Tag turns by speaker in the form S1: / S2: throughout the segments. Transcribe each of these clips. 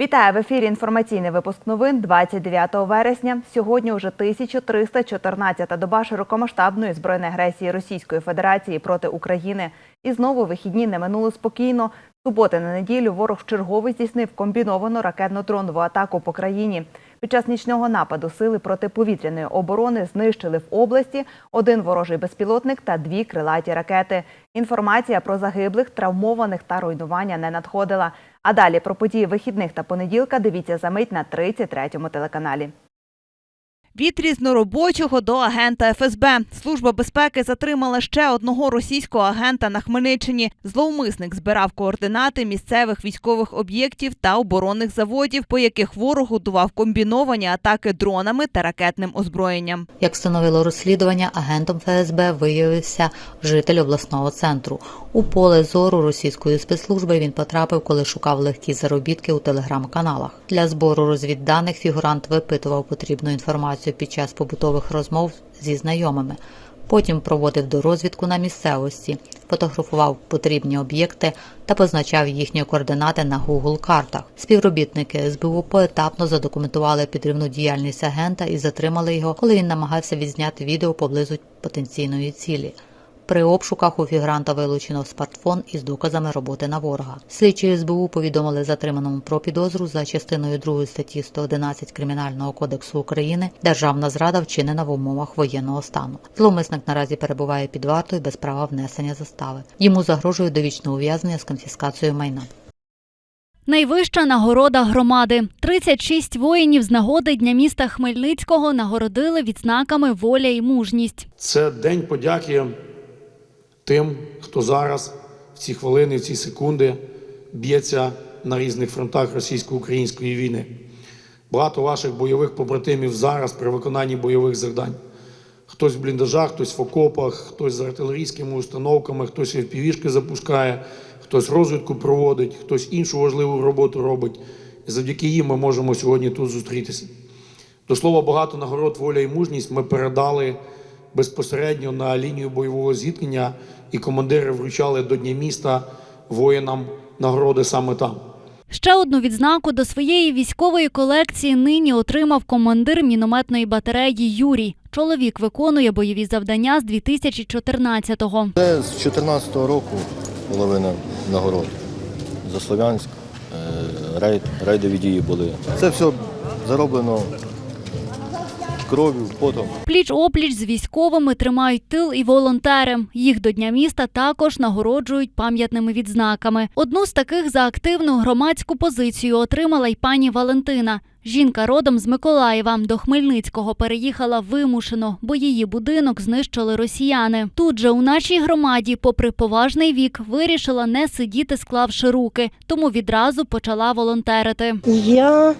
S1: Вітаю в ефірі. Інформаційний випуск новин 29 вересня. Сьогодні уже 1314-та доба широкомасштабної збройної агресії Російської Федерації проти України. І знову вихідні не минули спокійно. Суботи на неділю ворог вчергове здійснив комбіновану ракетно-дронову атаку по країні. Під час нічного нападу сили протиповітряної оборони знищили в області один ворожий безпілотник та дві крилаті ракети. Інформація про загиблих, травмованих та руйнування не надходила. А далі про події вихідних та понеділка дивіться за мить на 33-му телеканалі. Від різноробочого до агента ФСБ служба безпеки затримала ще одного російського агента на Хмельниччині. Зловмисник збирав координати місцевих військових об'єктів та оборонних заводів, по яких ворог готував комбіновані атаки дронами та ракетним озброєнням.
S2: Як встановило розслідування, агентом ФСБ виявився житель обласного центру. У поле зору російської спецслужби він потрапив, коли шукав легкі заробітки у телеграм-каналах. Для збору розвідданих фігурант випитував потрібну інформацію під час побутових розмов зі знайомими. Потім проводив до розвідку на місцевості, фотографував потрібні об'єкти та позначав їхні координати на Google картах. Співробітники СБУ поетапно задокументували підривну діяльність агента і затримали його, коли він намагався відзняти відео поблизу потенційної цілі. При обшуках у фігуранта вилучено смартфон із доказами роботи на ворога. Слідчі СБУ повідомили затриманому про підозру за частиною 2 статті 111 Кримінального кодексу України Державна зрада вчинена в умовах воєнного стану. Зловмисник наразі перебуває під вартою без права внесення застави. Йому загрожує довічне ув'язнення з конфіскацією майна.
S3: Найвища нагорода громади. 36 воїнів з нагоди Дня міста Хмельницького нагородили відзнаками воля і мужність.
S4: Це день подяки тим, хто зараз в ці хвилини, в ці секунди б'ється на різних фронтах російсько-української війни. Багато ваших бойових побратимів зараз при виконанні бойових завдань. Хтось в бліндажах, хтось в окопах, хтось з артилерійськими установками, хтось впівішки запускає, хтось розвідку проводить, хтось іншу важливу роботу робить. І завдяки їм ми можемо сьогодні тут зустрітися. До слова, багато нагород воля і мужність ми передали безпосередньо на лінію бойового зіткнення, і командири вручали до Дня міста воїнам нагороди саме там.
S3: Ще одну відзнаку до своєї військової колекції нині отримав командир мінометної батареї Юрій. Чоловік виконує бойові завдання з 2014-го.
S5: Це з 2014 року половина нагород. За Слов'янськ, е, рейд, рейдові дії були. Це все зароблено кров'ю, потом.
S3: Пліч опліч з військовими тримають тил і волонтери. Їх до Дня міста також нагороджують пам'ятними відзнаками. Одну з таких за активну громадську позицію отримала й пані Валентина. Жінка родом з Миколаєва до Хмельницького переїхала вимушено, бо її будинок знищили росіяни. Тут же у нашій громаді, попри поважний вік, вирішила не сидіти, склавши руки, тому відразу почала волонтерити.
S6: Я.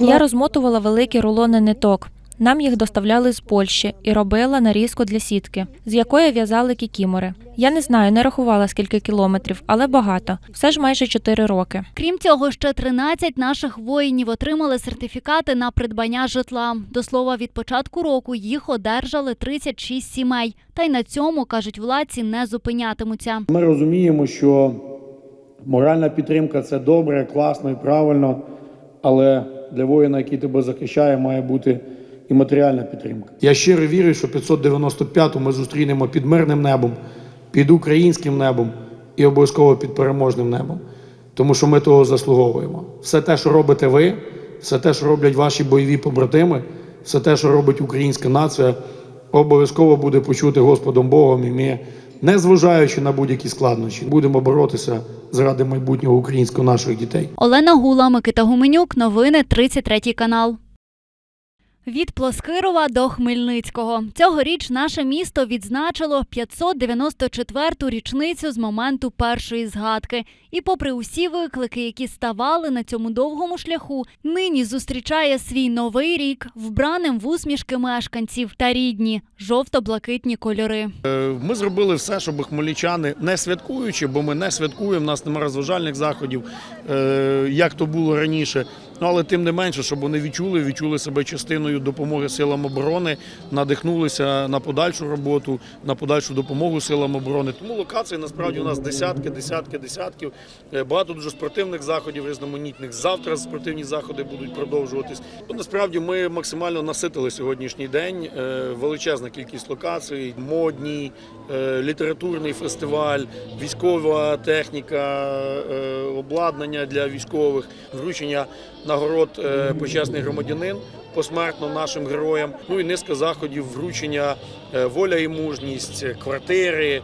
S7: Я розмотувала великі рулони ниток. Нам їх доставляли з Польщі і робила нарізку для сітки, з якої в'язали кікімори. Я не знаю, не рахувала скільки кілометрів, але багато. Все ж майже 4 роки.
S3: Крім цього, ще 13 наших воїнів отримали сертифікати на придбання житла. До слова, від початку року їх одержали 36 сімей. Та й на цьому кажуть владці не зупинятимуться.
S4: Ми розуміємо, що моральна підтримка це добре, класно і правильно, але для воїна, який тебе захищає, має бути і матеріальна підтримка. Я щиро вірю, що 595-ту ми зустрінемо під мирним небом, під українським небом і обов'язково під переможним небом. Тому що ми того заслуговуємо. Все те, що робите ви, все те, що роблять ваші бойові побратими, все те, що робить українська нація, обов'язково буде почути Господом Богом, і ми, незважаючи на будь-які складнощі, будемо боротися заради майбутнього українського наших дітей.
S3: Олена Гула, Микита Гуменюк, новини 33 канал. Від Плоскирова до Хмельницького цьогоріч наше місто відзначило 594-ту річницю з моменту першої згадки. І, попри усі виклики, які ставали на цьому довгому шляху, нині зустрічає свій новий рік вбраним в усмішки мешканців та рідні жовто-блакитні кольори.
S4: Ми зробили все, щоб хмельничани не святкуючи, бо ми не святкуємо, у нас немає розважальних заходів, е, як то було раніше. Ну але тим не менше, щоб вони відчули, відчули себе частиною допомоги силам оборони, надихнулися на подальшу роботу, на подальшу допомогу силам оборони. Тому локацій насправді у нас десятки, десятки, десятків. Е, Багато дуже спортивних заходів, різноманітних. Завтра спортивні заходи будуть продовжуватись. Ну, насправді ми максимально наситили сьогоднішній день. Е, Величезна кількість локацій, модні, е, літературний фестиваль, військова техніка, обладнання для військових, вручення нагород е, почесний громадянин посмертно нашим героям. Ну і низка заходів вручення е, воля і мужність, квартири,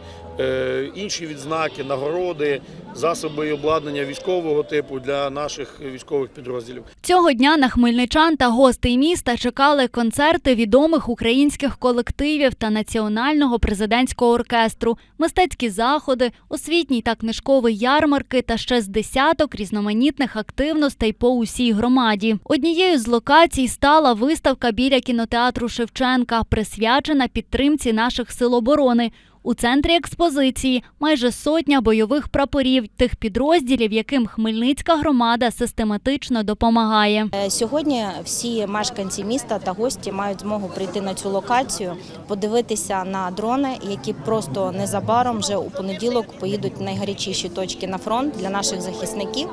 S4: інші відзнаки, нагороди, засоби і обладнання військового типу для наших військових підрозділів.
S3: Цього дня на хмельничан та гостей міста чекали концерти відомих українських колективів та національного президентського оркестру, мистецькі заходи, освітній та книжковий ярмарки та ще з десяток різноманітних активностей по усій громаді. Однією з локацій стала виставка біля кінотеатру Шевченка, присвячена підтримці наших сил оборони. У центрі експозиції майже сотня бойових прапорів тих підрозділів, яким Хмельницька громада систематично допомагає.
S8: Е, Сьогодні всі мешканці міста та гості мають змогу прийти на цю локацію, подивитися на дрони, які просто незабаром вже у понеділок поїдуть в найгарячіші точки на фронт для наших захисників.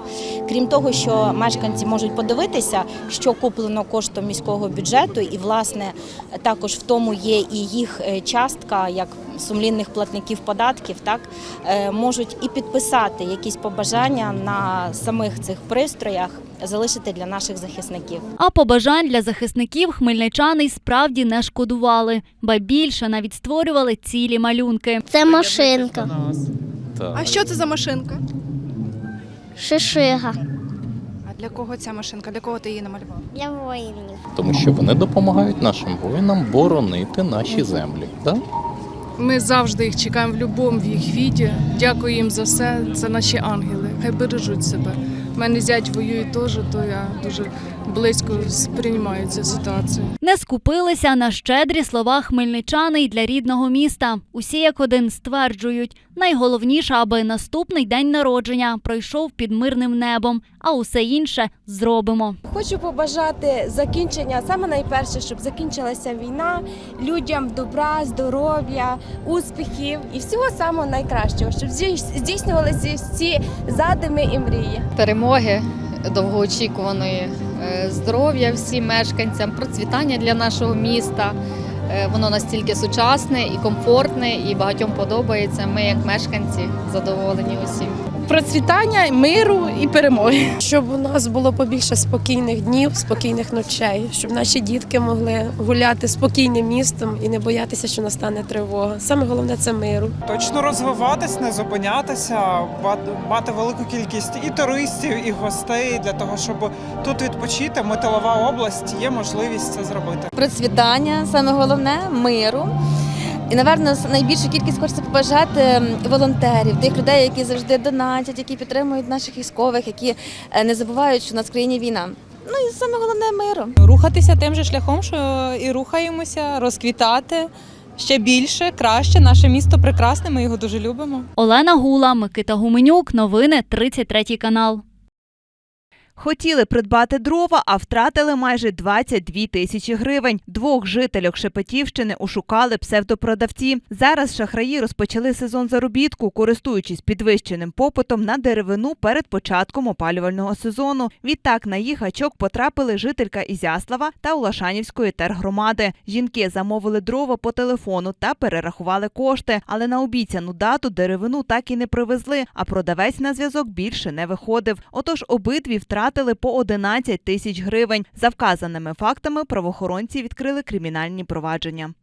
S8: Крім того, що мешканці можуть подивитися, що куплено коштом міського бюджету, і власне також в тому є і їх е, частка як сумлінних платників податків, так е, можуть і підписати якісь побажання на самих цих пристроях, залишити для наших захисників.
S3: А побажань для захисників хмельничани й справді не шкодували, ба більше навіть створювали цілі малюнки.
S9: Це машинка.
S10: А що це за машинка?
S9: Шишига.
S10: А для кого ця машинка? Для кого ти її намалював?
S9: Для воїнів.
S11: тому що вони допомагають нашим воїнам боронити наші землі. Да?
S12: Ми завжди їх чекаємо в будь-якому їх віді. Дякую їм за все. Це наші ангели. Хай бережуть себе. У мене зять воює теж, то я дуже близько сприймаю цю ситуацію.
S3: Не скупилися на щедрі слова хмельничани й для рідного міста. Усі як один стверджують, найголовніше, аби наступний день народження пройшов під мирним небом, а усе інше зробимо.
S13: Хочу побажати закінчення, саме найперше, щоб закінчилася війна, людям добра, здоров'я, успіхів і всього самого найкращого, щоб здійс- здійснювалися всі задуми і мрії.
S14: перемоги довгоочікуваної, здоров'я всім мешканцям, процвітання для нашого міста. Е, Воно настільки сучасне і комфортне, і багатьом подобається. Ми, як мешканці, задоволені усім.
S13: Процвітання, миру і перемоги.
S6: Щоб у нас було побільше спокійних днів, спокійних ночей, щоб наші дітки могли гуляти спокійним містом і не боятися, що настане тривога. Саме головне це миру.
S12: Точно розвиватись, не зупинятися, мати велику кількість і туристів, і гостей для того, щоб тут відпочити. Металова область є можливість це зробити.
S13: Процвітання, саме головне миру. І, напевно, найбільшу кількість хочеться побажати волонтерів, тих людей, які завжди донатять, які підтримують наших військових, які е, не забувають, що у нас в країні війна. Ну і саме головне миру.
S12: Рухатися тим же шляхом, що і рухаємося, розквітати ще більше, краще. Наше місто прекрасне. Ми його дуже любимо.
S3: Олена Гула, Микита Гуменюк, новини 33 канал.
S1: Хотіли придбати дрова, а втратили майже 22 тисячі гривень. Двох жительок Шепетівщини ушукали псевдопродавці. Зараз шахраї розпочали сезон заробітку, користуючись підвищеним попитом на деревину перед початком опалювального сезону. Відтак на їх гачок потрапили жителька Ізяслава та Улашанівської тергромади. Жінки замовили дрова по телефону та перерахували кошти, але на обіцяну дату деревину так і не привезли, а продавець на зв'язок більше не виходив. Отож, обидві втратили по 11 тисяч гривень. За вказаними фактами правоохоронці відкрили кримінальні провадження.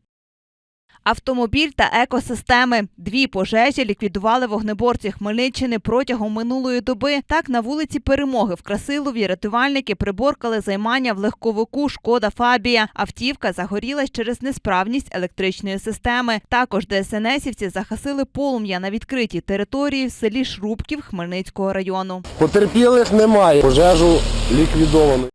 S1: Автомобіль та екосистеми. Дві пожежі ліквідували вогнеборці Хмельниччини протягом минулої доби. Так, на вулиці Перемоги в Красилові рятувальники приборкали займання в легковику Шкода Фабія. Автівка загорілась через несправність електричної системи. Також ДСНСівці захисили полум'я на відкритій території в селі Шрубків Хмельницького району.
S5: Потерпілих немає. Пожежу ліквідовано.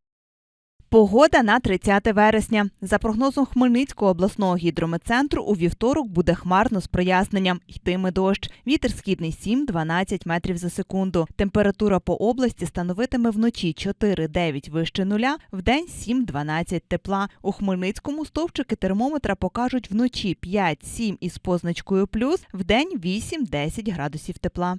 S1: Погода на 30 вересня. За прогнозом Хмельницького обласного гідрометцентру, у вівторок буде хмарно з проясненням. Йтиме дощ. Вітер східний 7-12 метрів за секунду. Температура по області становитиме вночі 4-9 вище нуля, вдень 7-12 тепла. У Хмельницькому стовпчики термометра покажуть вночі 5-7 із позначкою плюс, вдень 8-10 градусів тепла.